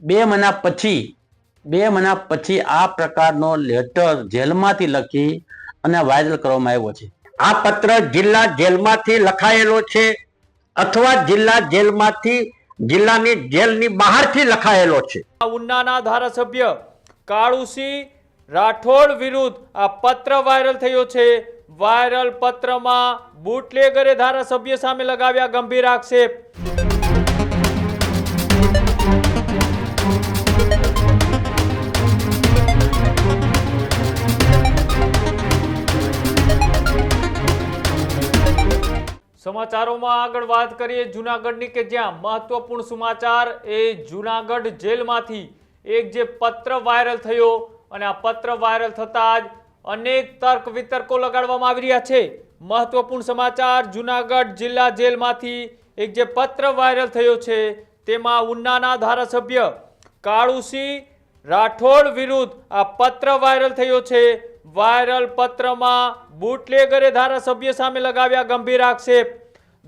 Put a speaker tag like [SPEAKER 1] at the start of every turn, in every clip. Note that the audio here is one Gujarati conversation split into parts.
[SPEAKER 1] બે મહિના પછી, બે મહિના પછી આ પ્રકારનો લેટર જેલમાંથી લખી અને વાયરલ કરવામાં આવ્યો છે.
[SPEAKER 2] આ પત્ર જિલ્લા જેલમાંથી લખાયેલો છે અથવા જિલ્લા જેલમાંથી જિલ્લાની જેલની બહારથી લખાયેલો છે.
[SPEAKER 3] ઉનાના ધારાસભ્ય કાળુસિંહ રાઠોડ વિરુદ્ધ આ પત્ર વાયરલ થયો છે. વાયરલ પત્રમાં બુટલેગરે ધારાસભ્ય સામે લગાવ્યા ગંભીર આક્ષેપ. સમાચારોમાં આગળ વાત કરીએ જુનાગઢની કે જ્યાં મહત્વપૂર્ણ સમાચાર એ જુનાગઢ જેલમાંથી એક જે પત્ર વાયરલ થયો અને આ પત્ર વાયરલ થતાં જ અનેક તર્ક વિતર્કો લગાડવામાં આવી રહ્યા છે. મહત્વપૂર્ણ સમાચાર જુનાગઢ જિલ્લા જેલમાંથી એક જે પત્ર વાયરલ થયો છે તેમાં ઉન્નાના ધારાસભ્ય કાળુસિંહ રાઠોડ વિરુદ્ધ આ પત્ર વાયરલ થયો છે. વાયરલ પત્રમાં બુટલેગરે ધારાસભ્ય સામે લગાવ્યા ગંભીર આક્ષેપ.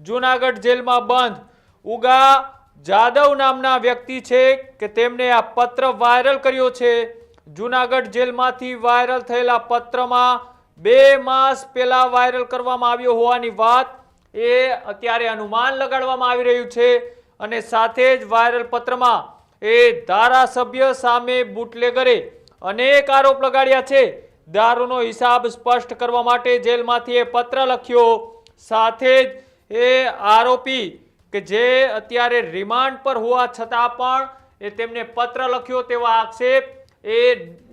[SPEAKER 3] જુનાગઢ જેલમાં બંધ. ઉગા જાદવ નામના વ્યક્તિ છે કે તેમણે આ પત્ર વાયરલ કર્યો છે. જુનાગઢ જેલમાંથી વાયરલ થયેલા પત્રમાં બે માસ પહેલા વાયરલ કરવામાં આવ્યો હોવાની વાત. એ અત્યારે અનુમાન લગાડવામાં આવી રહ્યું છે અને સાથે જ વાયરલ પત્રમાં એ ધારાસભ્ય સામે બુટલેગરે અનેક આરોપ લગાડ્યા છે. દારૂનો હિસાબ સ્પષ્ટ કરવા માટે જેલમાંથી એ પત્ર લખ્યો. સાથે જ એ આરોપી કે જે અત્યારે રિમાન્ડ પર હોવા છતાં પણ એ તેમને પત્ર લખ્યો તેવા આક્ષેપ એ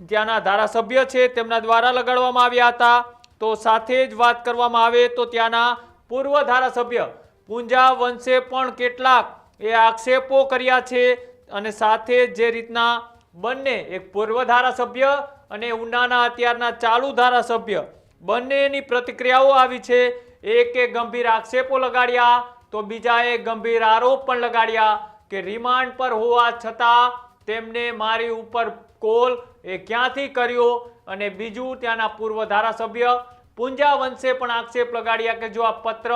[SPEAKER 3] ત્યાંના ધારાસભ્ય છે, તેમના દ્વારા લગાડવામાં આવ્યા હતા. તો સાથે જ વાત કરવામાં આવે તો ત્યાંના પૂર્વ ધારાસભ્ય પૂંજા વંશે પણ કેટલાક એ આક્ષેપો કર્યા છે અને સાથે જ રીતના બંને, એક પૂર્વ ધારાસભ્ય અને ઉનાના અત્યારના ચાલુ ધારાસભ્ય બંનેની પ્રતિક્રિયાઓ આવી છે એકે ગંભીર આક્ષેપો લગાડ્યા, તો બીજાએ ગંભીર આરોપ પણ લગાડ્યા કે રિમાન્ડ પર હોવા છતાં તેમને મારી ઉપર કોલ એ ક્યાંથી કર્યો? અને બીજું, ત્યાંના પૂર્વ ધારાસભ્ય પૂંજા વંશે પણ આક્ષેપ લગાડ્યા કે જો આ પત્ર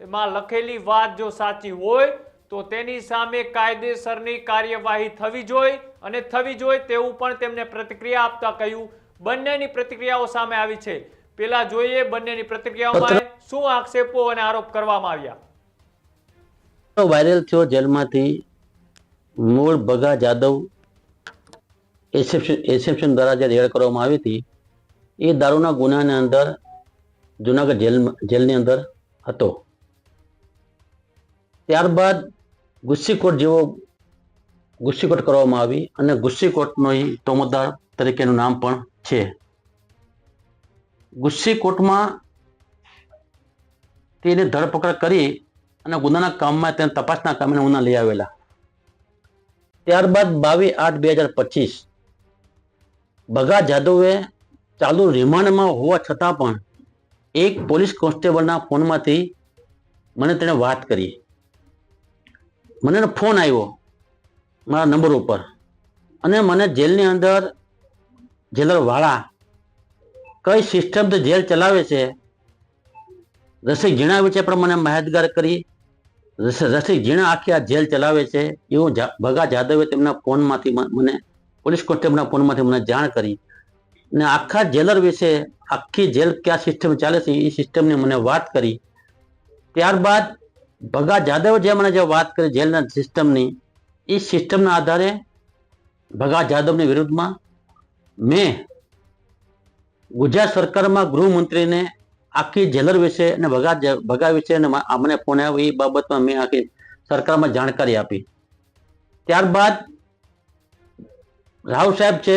[SPEAKER 3] એમાં લખેલી વાત જો સાચી હોય, તો તેની સામે કાયદેસરની કાર્યવાહી થવી જોઈએ અને થવી જોઈએ તેવું પણ તેમને પ્રતિક્રિયા આપતા કહ્યું. બંનેની પ્રતિક્રિયાઓ સામે આવી છે. પેલા જોઈએ બંનેની પ્રતિક્રિયાઓમાં શું આક્ષેપો અને આરોપ કરવામાં આવ્યા?
[SPEAKER 1] વાયરલ થયો જેલમાંથી મૂળ ભગા જાદવ એસેપ્શન દ્વારા જે રેડ કરવામાં આવી હતી એ દારૂના ગુનાની અંદર જુનાગઢ જેલ જેલની અંદર હતો. ત્યારબાદ ગુસ્સીકોટ જેવો ગુસ્સીકોટ કરવામાં આવી અને ગુસ્સીકોટનો તોમતદાર તરીકેનું નામ પણ છે. ગુસ્સીકોટમાં તેને ધરપકડ કરી અને ગુનાના કામમાં તેને તપાસના કામે ગુના લઈ આવેલા. ત્યારબાદ બાવીસ આઠ બે હજાર પચીસ બગા જાદવે ચાલુ રિમાન્ડમાં હોવા છતાં પણ એક પોલીસ કોન્સ્ટેબલના ફોનમાંથી મને તેણે વાત કરી. મને ફોન આવ્યો મારા નંબર ઉપર અને મને જેલની અંદર જેલર કઈ સિસ્ટમથી જેલ ચલાવે છે? રસિક ઝીણા વિશે પણ મને માહિતગાર કરી. રસ- રસિક ઝીણા આખી આ જેલ ચલાવે છે. એવું ભગા જાદવે તેમના ફોનમાંથી મને, પોલીસ કોન્સ્ટેબલના ફોનમાંથી મને જાણ કરી. અને આખા જેલર વિશે આખી જેલ કયા સિસ્ટમ ચાલે છે એ સિસ્ટમની મને વાત કરી. ત્યારબાદ ભગા જાદવે જે મને જે વાત કરી જેલના સિસ્ટમની એ સિસ્ટમના આધારે ભગા જાદવની વિરુદ્ધમાં મેં ગુજરાત સરકારમાં ગૃહમંત્રીને આખી જેલર વિશે અને ભગા ભગા વિશે અને અમને મને ફોન આવ્યો, એ બાબતમાં મેં આખી સરકારમાં જાણકારી આપી. ત્યારબાદ રાવ સાહેબ છે,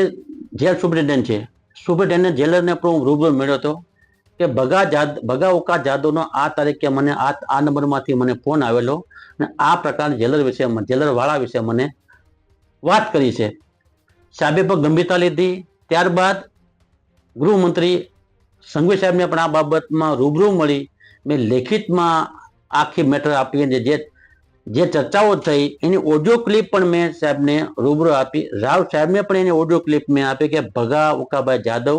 [SPEAKER 1] જેલ સુપ્રિન્ટેન્ડન્ટ છે. સુપ્રિન્ટેન્ડન્ટ જેલરને પણ હું રૂબરૂ મળ્યો હતો કે ભગા જાદ, ભગા ઓકા જાદવનો આ તારીખે મને આ આ નંબરમાંથી મને ફોન આવેલો અને આ પ્રકારના જેલર વિશે જેલર વાળા વિશે મને વાત કરી છે. સાહેબે પણ ગંભીરતા લીધી. ત્યારબાદ ગૃહમંત્રી સંઘવી સાહેબને પણ આ બાબતમાં રૂબરૂ મળી મેં લેખિતમાં આખી મેટર આપી અને જે જે ચર્ચાઓ થઈ એની ઓડિયો ક્લિપ પણ મેં સાહેબને રૂબરૂ આપી. રાવ સાહેબને પણ એની ઓડિયો ક્લિપ મેં આપી કે ભગા ઉકાભાઈ જાદવ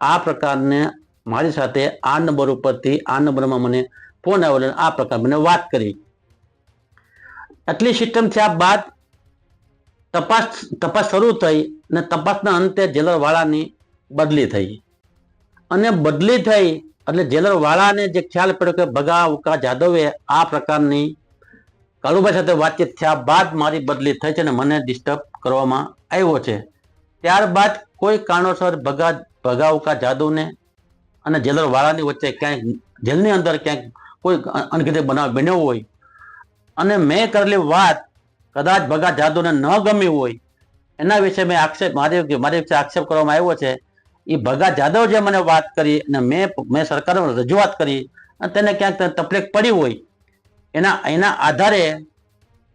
[SPEAKER 1] આ પ્રકારને મારી સાથે આ નંબર ઉપરથી આ નંબરમાં મને ફોન અને આ પ્રકાર મને વાત કરી. આટલી સિસ્ટમ થયા બાદ તપાસ તપાસ શરૂ થઈ અને તપાસના અંતે જેલર વાળાની બદલી થઈ. અને બદલી થઈ એટલે જેલર વાળાને જે ખ્યાલ પડ્યો કે ભગા ઉકા જાદવે આ પ્રકારની કાળુભાઈ સાથે વાતચીત થયા બાદ મારી બદલી થઈ છે અને મને ડિસ્ટર્બ કરવામાં આવ્યો છે. ત્યારબાદ કોઈ કારણોસર ભગા ભગા ઉકા જાદવને અને જેલર વાળાની વચ્ચે ક્યાંક જેલની અંદર ક્યાંક કોઈ અનગીતે બનાવ બન્યો હોય અને મેં કરેલી વાત કદાચ ભગા જાદવને ન ગમી હોય એના વિશે મેં આક્ષેપ, મારી મારી વિશે આક્ષેપ કરવામાં આવ્યો છે. એ ભગા જાદવ જે મને વાત કરી અને મેં મેં સરકારમાં રજૂઆત કરી અને તેને ક્યાંક તકલીફ પડી હોય, એના એના આધારે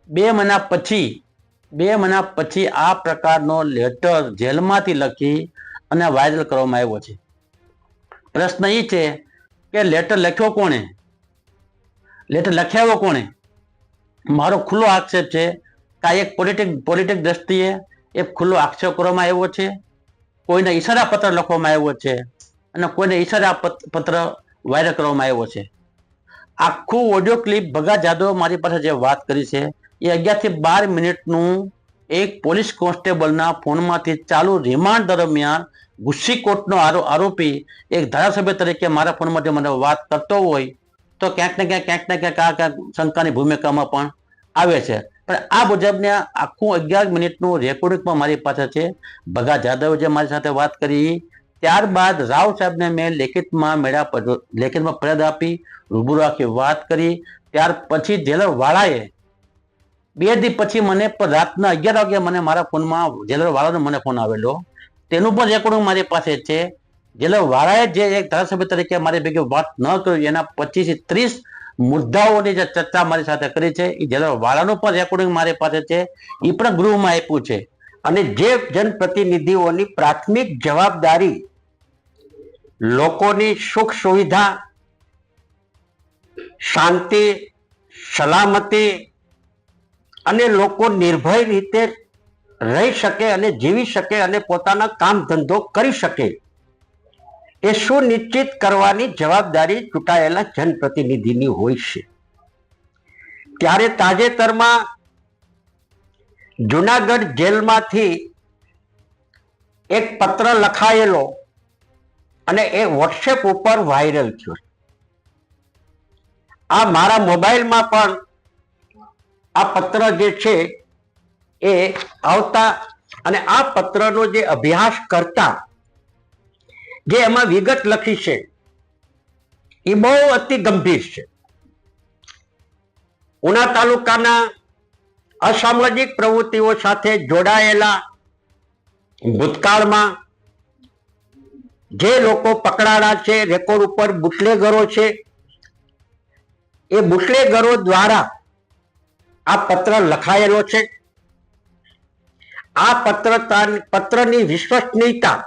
[SPEAKER 1] બે મહિના પછી, બે મહિના પછી આ પ્રકારનો લેટર જેલમાંથી લખી અને વાયરલ કરવામાં આવ્યો છે. પ્રશ્ન એ છે કે લેટર લખ્યો કોણે? લેટર લખ્યાવ્યો કોણે? મારો ખુલ્લો આક્ષેપ છે કે આ એક પોલિટિક પોલિટિક દ્રષ્ટિએ એક ખુલ્લો આક્ષેપ કરવામાં આવ્યો છે. કોઈને ઈશારા પત્ર લખવામાં આવ્યો છે અને કોઈને ઈશારા પત- પત્ર વાયરલ કરવામાં આવ્યો છે. આખું ઓડિયો ક્લિપ ભગા જાદવ મારી પાસે જે વાત કરી છે, એ અગિયારથી બાર મિનિટનું એક પોલીસ કોન્સ્ટેબલના ફોનમાંથી ચાલુ રિમાન્ડ દરમિયાન ગુસ્સી કોર્ટનો આરો- આરોપી એક ધારાસભ્ય તરીકે મારા ફોનમાંથી મને વાત કરતો હોય તો ક્યાંક ને ક્યાંક ક્યાંક ને ક્યાંક આ ક્યાંક શંકાની ભૂમિકામાં પણ આવે છે. પણ આ મુજબને આખું અગિયાર મિનિટનું રેકોર્ડિંગ પણ મારી પાસે છે. ભગા જાદવે જે મારી સાથે વાત કરી, ત્યારબાદ રાવ સાહેબને મેં લેખિતમાં મેળા લેખિતમાં ફરિયાદ આપી, રૂબરૂ આખી વાત કરી. ત્યાર પછી જેલર વાળાએ બે દી પછી મને રાતના અગિયાર વાગે મને મારા ફોનમાં જેલર વાળાનો મને ફોન આવેલો. તેનું પણ રેકોર્ડિંગ મારી પાસે છે. જેલર વાળાએ જે એક ધારાસભ્ય તરીકે મારી ભેગી વાત ન કરી, એના પચીસથી ત્રીસ મુદ્દાઓની જે ચર્ચા મારી સાથે કરી છે એ જેલર વાળાનું પણ રેકોર્ડિંગ મારી પાસે છે એ પણ ગૃહમાં આપ્યું છે.
[SPEAKER 2] અને જે જનપ્રતિનિધિઓની પ્રાથમિક જવાબદારી લોકોની સુખ સુવિધા, શાંતિ, સલામતી અને લોકો નિર્ભય રીતે રહી શકે અને જીવી શકે અને પોતાના કામ ધંધો કરી શકે. એ સુનિશ્ચિત કરવાની જવાબદારી ચૂંટાયેલા જનપ્રતિનિધિની હોય છે? ત્યારે તાજેતરમાં જુનાગઢ જેલમાંથી એક પત્ર લખાયેલો અને એ વોટ્સએપ ઉપર વાયરલ થયો. આ મારા મોબાઈલમાં પણ આ પત્ર જે છે એ આવતા અને આ પત્રનો જે અભ્યાસ કરતા જે એમાં વિગત લખી છે, એ બહુ અતિ ગંભીર છે. ઉના તાલુકાના અસામાજિક પ્રવૃત્તિઓ સાથે જોડાયેલા ભૂતકાળમાં જે લોકો પકડાણા છે, રેકોર્ડ ઉપર બુટલેગરો છે, એ બુટલેગરો દ્વારા આ પત્ર લખાયેલો છે. આ પત્ર પત્રની વિશ્વસનીયતા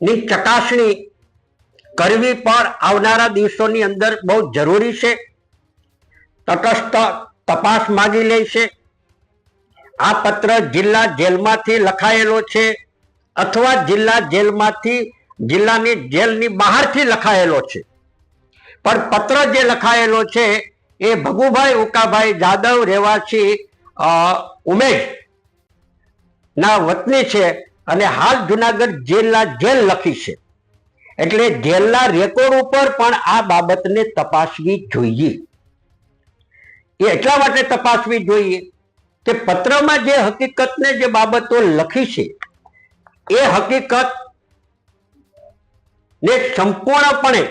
[SPEAKER 2] ની ચકાસણી કરવી પણ આવનારા દિવસોની અંદર બહુ જરૂરી છે. તટસ્થ તપાસ માગી લે છે. આ પત્ર જિલ્લા જેલમાંથી લખાયેલો છે અથવા જિલ્લા જેલમાંથી જિલ્લાની જેલની બહારથી લખાયેલો છે. પણ પત્ર જે લખાયેલો છે એ ભગુભાઈ ઉકાભાઈ જાદવ રહેવાસી ઉમેશ ના વતની છે. અને હાલ જુનાગઢ જેલના જેલ લખી છે. એટલે જેલના રેકોર્ડ ઉપર પણ આ બાબતને તપાસવી જોઈએ. એ એટલા માટે તપાસવી જોઈએ કે પત્રમાં જે હકીકતને જે બાબતો લખી છે, એ હકીકત ને સંપૂર્ણપણે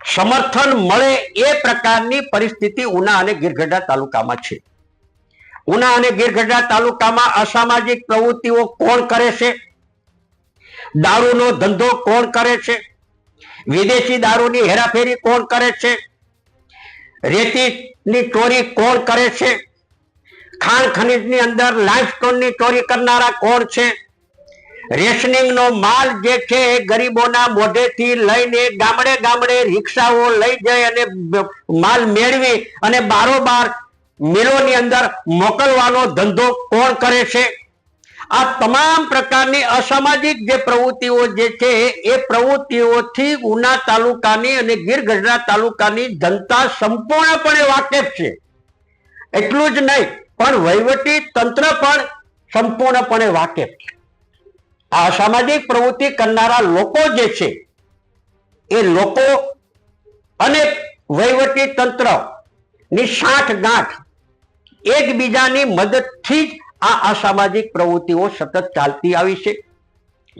[SPEAKER 2] સમર્થન મળે એ પ્રકારની પરિસ્થિતિ ઉના અને ગીરગઢડા તાલુકામાં છે. ઉના અને ગીરગઢડા તાલુકામાં અસામાજિક પ્રવૃત્તિઓ કોણ કરે છે? દારૂનો ધંધો કોણ કરે છે? વિદેશી દારૂની હેરાફેરી કોણ કરે છે? રેતીની ચોરી કોણ કરે છે? ખાણ ખનીજની અંદર લાઇમસ્ટોનની ચોરી કરનારા કોણ છે? રેશનિંગનો માલ જે છે એ ગરીબોના મોઢેથી લઈને ગામડે ગામડે રિક્ષાઓ લઈ જઈ અને માલ મેળવી અને બારોબાર મિલોની અંદર મોકલવાનો ધંધો કોણ કરે છે? આ તમામ પ્રકારની અસામાજિક જે પ્રવૃત્તિઓ જે છે, એ પ્રવૃત્તિઓથી ઉના તાલુકાની અને ગીર ગઢડા તાલુકાની જનતા સંપૂર્ણપણે વાકેફ છે. એટલું જ નહીં, પણ વહીવટી તંત્ર પણ સંપૂર્ણપણે વાકેફ છે. આ અસામાજિક પ્રવૃત્તિ કરનારા લોકો જે છે, એ લોકો અને વહીવટી તંત્રની સાઠ ગાંઠ એકબીજાની મદદથી જ આ અસામાજિક પ્રવૃત્તિઓ સતત ચાલતી આવી છે.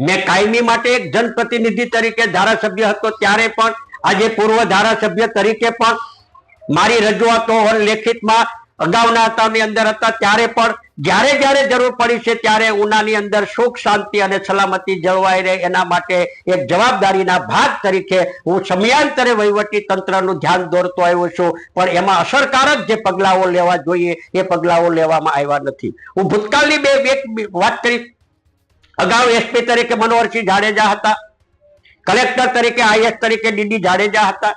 [SPEAKER 2] મેં કાયમી માટે એક જનપ્રતિનિધિ તરીકે ધારાસભ્ય હતો, ત્યારે પણ, આજે પૂર્વ ધારાસભ્ય તરીકે પણ મારી રજૂઆતો લેખિતમાં અગાઉના હતાની અંદર હતા, ત્યારે પણ જ્યારે જ્યારે જરૂર પડી છે ત્યારે ઉનાની અંદર સુખ, શાંતિ અને સલામતી જળવાઈ રહે. એના માટે એક જવાબદારીના ભાગ તરીકે હું સમયાંતરે વહીવટી તંત્રનું ધ્યાન દોરતો આવ્યો છું. પણ એમાં અસરકારક જે પગલાઓ લેવા જોઈએ, એ પગલાઓ લેવામાં આવ્યા નથી. હું ભૂતકાળની બે વાત કરી અગાઉ એસપી તરીકે મનોહરસિંહ જાડેજા હતા. કલેક્ટર તરીકે આઈએસ તરીકે ડીડી જાડેજા હતા.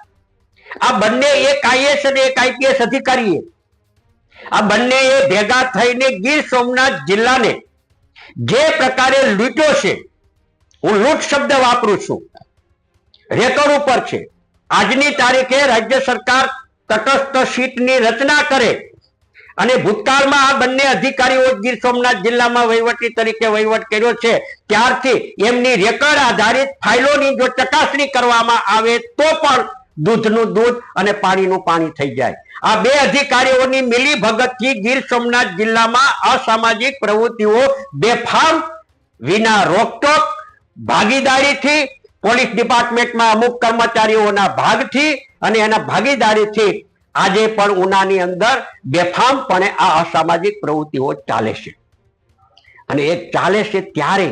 [SPEAKER 2] આ બંને એક આઈએસ અને એક આઈપીએસ અધિકારીએ આ બંને ભેગા થઈને ગીર સોમનાથ જિલ્લાને જે પ્રકારે લૂંટ્યો છે, હું લૂંટ શબ્દ વાપરું છું. રેકોર્ડ ઉપર છે. આજની તારીખે રાજ્ય સરકાર તટસ્થ સીટની રચના કરે અને ભૂતકાળમાં આ બંને અધિકારીઓ ગીર સોમનાથ જિલ્લામાં વહીવટી તરીકે વહીવટ કર્યો છે. ત્યારથી એમની રેકર્ડ આધારિત ફાઇલોની જો ચકાસણી કરવામાં આવે તો પણ દૂધનું દૂધ અને પાણીનું પાણી થઈ જાય. આ બે અધિકારીઓની મિલી ભગતથી ગીર સોમનાથ જિલ્લામાં અસામાજિક પ્રવૃત્તિઓ બેફામ, વિના રોકટોક, ભાગીદારીથી, પોલીસ ડિપાર્ટમેન્ટમાં અમુક કર્મચારીઓના ભાગથી અને એના ભાગીદારીથી આજે પણ ઉનાની અંદર બેફામપણે આ અસામાજિક પ્રવૃત્તિઓ ચાલે છે. અને એ ચાલે છે ત્યારે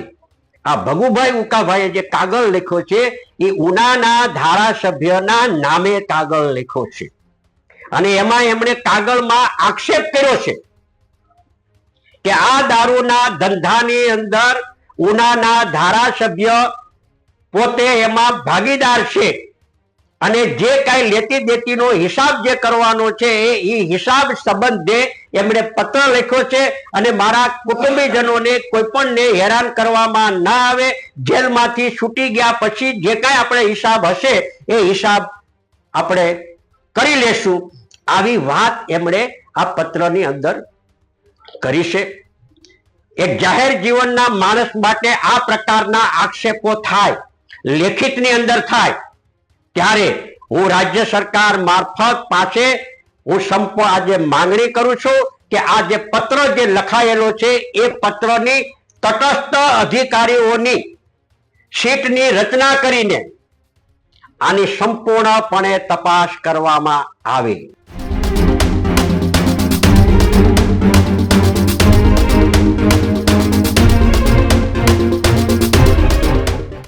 [SPEAKER 2] આ ભગુભાઈ ઉકાભાઈએ જે કાગળ લખ્યો છે, એ ઉનાના ધારાસભ્યના નામે કાગળ લખ્યો છે. અને એમાં એમણે કાગળમાં આક્ષેપ કર્યો છે કે આ દારૂના ધંધાની અંદર ઉનાના ધારાસભ્ય પોતે એમાં ભાગીદાર છે. અને જે કાંઈ લેતી દેતીનો હિસાબ જે કરવાનો છે એ હિસાબ સંબંધે એમણે પત્ર લખ્યો છે અને મારા કુટુંબીજનોને કોઈ પણને હેરાન કરવામાં ના આવે. જેલમાંથી છૂટી ગયા પછી જે કાંઈ આપણે હિસાબ હશે, એ હિસાબ આપણે કરી લેશું. આવી વાત એમણે આ પત્રની અંદર કરી છે. એક જાહેર જીવનના માણસ માટે આ પ્રકારના આક્ષેપો થાય, લેખિતની અંદર થાય. ત્યારે હું રાજ્ય સરકાર મારફત પાસે હું સંપ આજે માંગણી કરું છું કે આ જે પત્ર જે લખાયેલો છે, એ પત્રની તટસ્થ અધિકારીઓની સીટની રચના કરીને આની સંપૂર્ણપણે તપાસ કરવામાં આવે.